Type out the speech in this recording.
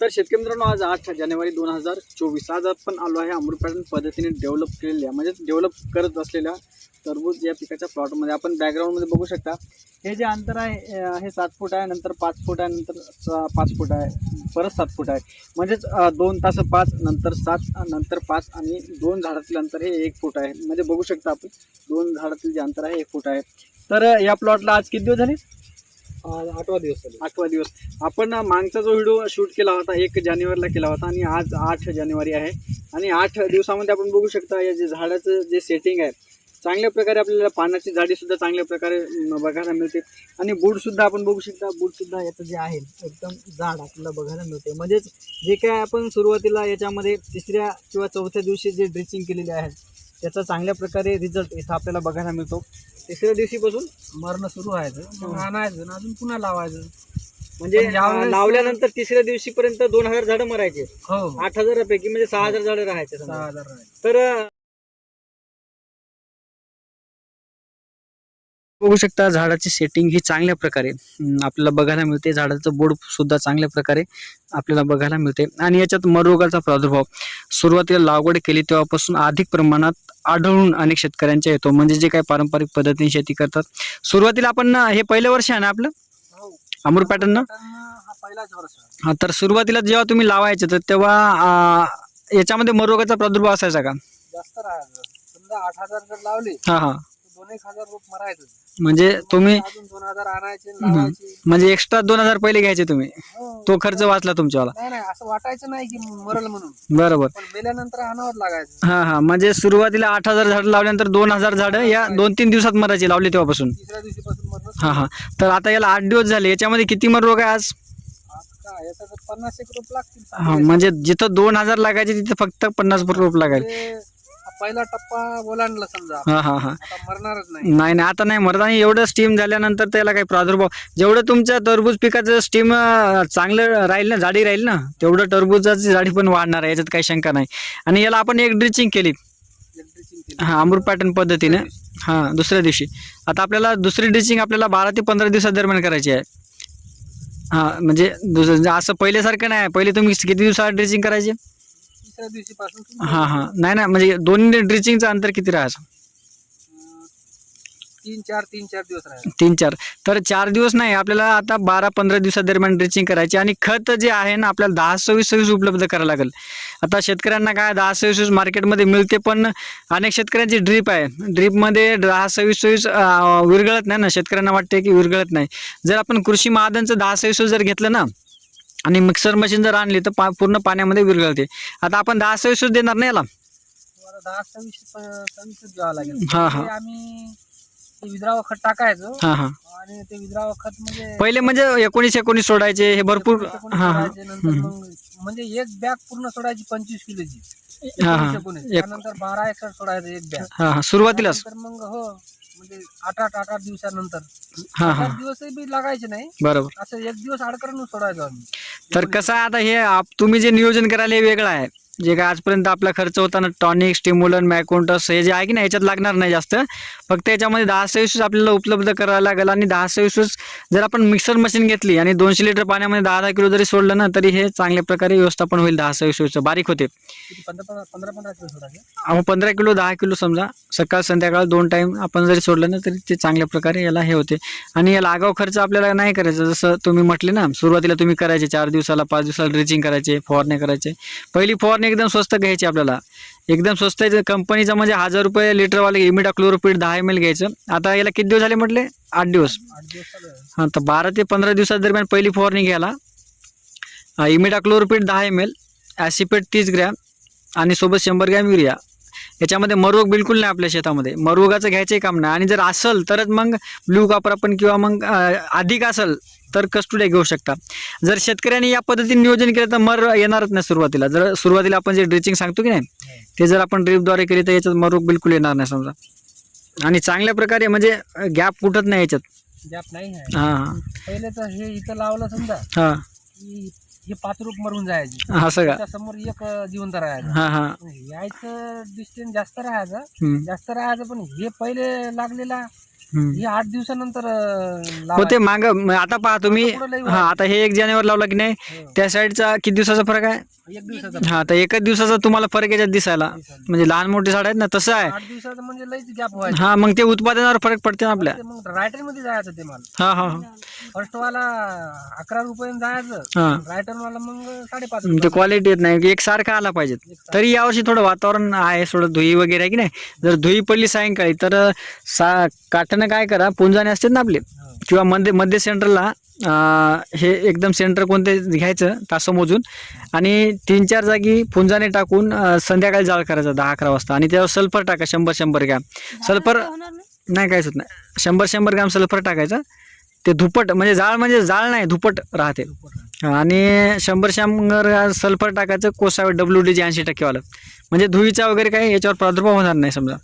तर शेतकरी मित्रांनो आज आठ जानेवारी दोन हजार चोवीस. आज आपण आलो आहे अमृतपॅटर्न पद्धतीने डेव्हलप केलेल्या म्हणजे डेव्हलप करत असलेल्या टरबूज या पिकाच्या प्लॉटमध्ये आपण बॅकग्राऊंडमध्ये बघू शकता. हे जे अंतर आहे हे सात फूट आहे नंतर पाच फूट आहे नंतर पाच फूट आहे परत सात फूट आहे. म्हणजेच दोन तास पाच नंतर सात नंतर पाच आणि दोन झाडातील अंतर हे एक फूट आहे. म्हणजे बघू शकता आपण दोन झाडातील जे अंतर आहे एक फूट आहे. तर या प्लॉटला आज किती दिवस झाले? आठवा दिवस आठवा दिवस. आपण मागचा जो व्हिडिओ शूट केला होता एक जानेवारीला केला होता आणि आज आठ जानेवारी आहे. आणि आठ दिवसामध्ये आपण बघू शकता या जे झाडाचं जे सेटिंग आहे चांगल्या प्रकारे आपल्याला पानाची झाडीसुद्धा चांगल्या प्रकारे बघायला मिळते. आणि बूटसुद्धा आपण बघू शकता बूटसुद्धा याचं जे आहे एकदम जाड आपल्याला बघायला मिळते. म्हणजेच जे काय आपण सुरुवातीला याच्यामध्ये तिसऱ्या किंवा चौथ्या दिवशी जे ड्रिचिंग केलेले आहे त्याचा चांगल्या प्रकारे रिझल्ट इथं आपल्याला बघायला मिळतो. तिसऱ्या दिवशीपासून मरणं सुरू व्हायचं. मग आणायचं आणि अजून पुन्हा लावायचं. म्हणजे पण यावेळेस- अं, लावल्यानंतर तिसऱ्या दिवशीपर्यंत दोन हजार झाडं मरायचे. हो. आठ हजारापैकी म्हणजे सहा हजार झाडं राहायचे सहा समजा. हजार. तर अं, बघू शकता झाडाची सेटिंग ही चांगल्या प्रकारे आपल्याला बघायला मिळते. झाडाचं बोर्ड सुद्धा चांगल्या प्रकारे आपल्याला बघायला मिळते. आणि याच्यात मररोगाचा प्रादुर्भाव. सुरुवातीला लागवड केली तेव्हापासून अधिक प्रमाणात आढळून अनेक शेतकऱ्यांच्या येतो. म्हणजे जे काही पारंपरिक पद्धतीने शेती करतात. सुरुवातीला आपण हे पहिलं वर्ष आहे ना आपलं? हो. अमृत पॅटर्न हा पहिलाच वर्ष आहे. तर सुरुवातीला जेव्हा तुम्ही लावायचे तर तेव्हा याच्यामध्ये मररोगाचा प्रादुर्भाव असायचा का? जास्त आठ हजार जर लावले हा हा. दोन एक हजार रुपये मरायचं. म्हणजे तुम्ही अजून दोन हजार आणायचे लावायचे. म्हणजे एक्स्ट्रा दोन हजार पहिले घ्यायचे तुम्ही. हो. तो खर्च वाचला तुमच्यावाला. नाही नाही असं वाटायचं नाही की मरल म्हणून. बरोबर. पण मेल्यानंतर आणावं लागायचं. हा हा. म्हणजे सुरुवातीला आठ हजार झाड लावल्यानंतर दोन हजार झाड या दोन तीन दिवसात मरायचे लावले तेव्हापासून. तिसऱ्या दिवशीपासून मरणं हा हा. तर आता याला आठ दिवस झाले. याच्यामध्ये किती मर रोग आहे आज? आज काय याचा तर पन्नास एक रुपये लागतील. हा म्हणजे जिथं दोन हजार लागायचे तिथं फक्त पन्नास लागायचे म्हणजे हा पहिला टप्पा ओलांडला समजा. हा हा हा. आता मरणारच नाही. नाही नाही आता नाही मरत आणि एवढं स्टीम झाल्यानंतर त्याला काही प्रादुर्भाव जेवढं तुमच्या टरबूज पिकाचं स्टीम चांगलं राहील ना जाडी राहील ना तेवढं टरबूजाची जाडी पण वाढणार आहे याच्यात काही शंका नाही. आणि याला आपण एक ड्रिचिंग केली. हा अमृत पॅटर्न पद्धतीने. हा दुसऱ्या दिवशी. आता आपल्याला दुसरी ड्रिचिंग आपल्याला बारा ते पंधरा दिवसा दरम्यान करायची आहे. हा म्हणजे दुसरं असं पहिल्यासारखं नाही पहिले तुम्ही किती दिवसात ड्रिचिंग करायची? तिसऱ्या दिवशीपासून हा हा. नाही ना म्हणजे दोन्ही ड्रिचिंगचं अंतर किती राहायचं? अं, तीन चार तीन चार दिवस राहिले. तीन चार. तर चार दिवस नाही आपल्याला आता बारा पंधरा दिवसा दरम्यान ड्रिचिंग करायची आणि खत जे आहे ना आपल्याला दहा सव्वीस सव्वीस उपलब्ध करावं लागेल. आता शेतकऱ्यांना काय दहा सव्वीस मार्केटमध्ये मिळते पण अनेक शेतकऱ्यांची ड्रीप आहे. ड्रीपमध्ये दहा सव्वीस सव्वीस अं, विरघळत नाही ना शेतकऱ्यांना वाटते की विरघळत नाही. जर आपण कृषी महादनचं दहा सव्वीस जर घेतलं ना आणि मिक्सर मशीन जर आणली तर पा पूर्ण पाण्यामध्ये विरघळते. आता आपण दहा सव्वीस देणार नाही याला. दहा सव्वीस लागेल. हा, हा. आम्ही विद्रावं खत टाकायचं. हां हां. आणि ते विद्रावं खत म्हणजे पहिले म्हणजे एकोणीस एकोणीस सोडायचे हे भरपूर हां हां. म्हणजे एक बॅग पूर्ण सोडायची पंचवीस किलोची. हा, हा. त्यानंतर बारा एकसठ सोडायचं एक बॅग. हां हां. सुरुवातीलाच. तर मग हो. म्हणजे आठ आठ आठ आठ दिवसानंतर. हां हां. आठ दिवसही बी लागायचे नाही. बरोबर. असं एक दिवस आडकरून सोडायचो आम्ही. तर कसं आहे आता हे आप- तुम्ही जे नियोजन करायला हे वेगळं आहे. जे काय आजपर्यंत आपला खर्च होता ना टॉनिक स्टिम्युलन मॅकोंटस हे जे आहे की नाही याच्यात लागणार नाही जास्त. फक्त याच्यामध्ये दहा सव्वीस आपल्याला उपलब्ध करायला लागेल आणि दहा सव्वीस जर आपण मिक्सर मशीन घेतली आणि दोनशे लिटर पाण्यामध्ये दहा दहा किलो जरी सोडलं ना तरी हे चांगल्या प्रकारे व्यवस्थापन होईल दहा सव्वीस बारीक होते. पंधरा पंधरा किलो पंधरा दहा किलो समजा. सकाळ संध्याकाळ दोन टाईम आपण जरी सोडलं ना तरी ते चांगल्या प्रकारे याला हे होते. आणि याला आगाव खर्च आपल्याला नाही करायचा. जसं तुम्ही म्हटले ना सुरुवातीला तुम्ही करायचे चार दिवसाला पाच दिवसाला ड्रिचिंग करायचे फवारणी करायचे. पहिली फवारणी एकदम स्वस्त घ्यायची आपल्याला. एकदम स्वस्त आहे. कंपनीचा म्हणजे हजार रुपये लिटरवाले इमिडा क्लोरोपिड दहा एम एल घ्यायचं. आता याला किती दिवस झाले म्हटले? आठ दिवस. हां तर बारा ते पंधरा दिवसा दरम्यान पहिली फवारणी घ्यायला. इमिडा क्लोरोपिड दहा एम एल ॲसिपेट तीस ग्रॅम आणि सोबत शंभर ग्रॅम युरिया. याच्यामध्ये मरोग बिलकुल नाही आपल्या शेतामध्ये. मरोगाचं घ्यायचंही काम नाही. आणि जर असेल तरच मग ब्ल्यू कापर आपण किंवा मग अधिक असेल तर कस्टुड्या घेऊ शकता. जर शेतकऱ्यांनी या पद्धतीने नियोजन केलं तर मर येणारच नाही सुरुवातीला. जर सुरुवातीला आपण जे ड्रिचिंग सांगतो की नाही ते जर आपण ड्रिपद्वारे केले तर याच्यात मरोग बिलकुल येणार नाही समजा. आणि चांगल्या प्रकारे म्हणजे गॅप फुटत नाही याच्यात. गॅप नाही हां. पहिले तर हे इथं लावलं समजा हां. हे पाच रूप मरून जायचे असं का त्याच्यासमोर एक जिवंत राहायचं हां हां यायचं डिस्टन्स जास्त राहायचं हम्म. जास्त राहायचं पण हे पहिले लागलेला. ही आठ दिवसानंतर हो. ते माग आता पहा तुम्ही. हा आता हे एक जानेवारी लावला की नाही हो. त्या साईडचा किती दिवसाचा फरक आहे? एक दिवसाचा. हा तर एकच दिवसाचा तुम्हाला फरक याच्यात दिसायला. म्हणजे लहान मोठे झाड आहेत ना तसं आहे. आठ दिवसाचं म्हणजे लईच गॅप व्हायचं. हा मग ते उत्पादनावर फरक पडते ना आपल्या. मग रायटरमध्ये जायचं ते माल. हा हा. फर्स्ट वाला अकरा रुपये जायचं. हा. रायटर वाला मग साडेपाच ते क्वालिटी येत नाही एक सारखं आला पाहिजे. तरी यावर्षी थोडं वातावरण आहे थोडं धुई वगैरे आहे की नाही? जर धुई पडली सायंकाळी तर सा काठानं काय करा पुंजाने असतात ना आपले. किंवा मध्य मध्य सेंटरला हे एकदम सेंटर कोणते घ्यायचं तासं मोजून आणि तीन चार जागी पुंजाने टाकून संध्याकाळी जाळ करायचा दहा अकरा वाजता आणि त्यावर सल्फर टाका शंभर शंभर ग्रॅम. सल्फर नाही? काहीच होत नाही. शंभर शंभर ग्रॅम सल्फर टाकायचं. ते धुपट म्हणजे जाळ म्हणजे जाळ नाही धुपट राहते. आणि शंभर शंभर सल्फर टाकायचं कोसावे डब्ल्यू डी जे ऐंशी टक्केवालं. म्हणजे धुईचा वगैरे काही याच्यावर प्रादुर्भाव होणार नाही समजा.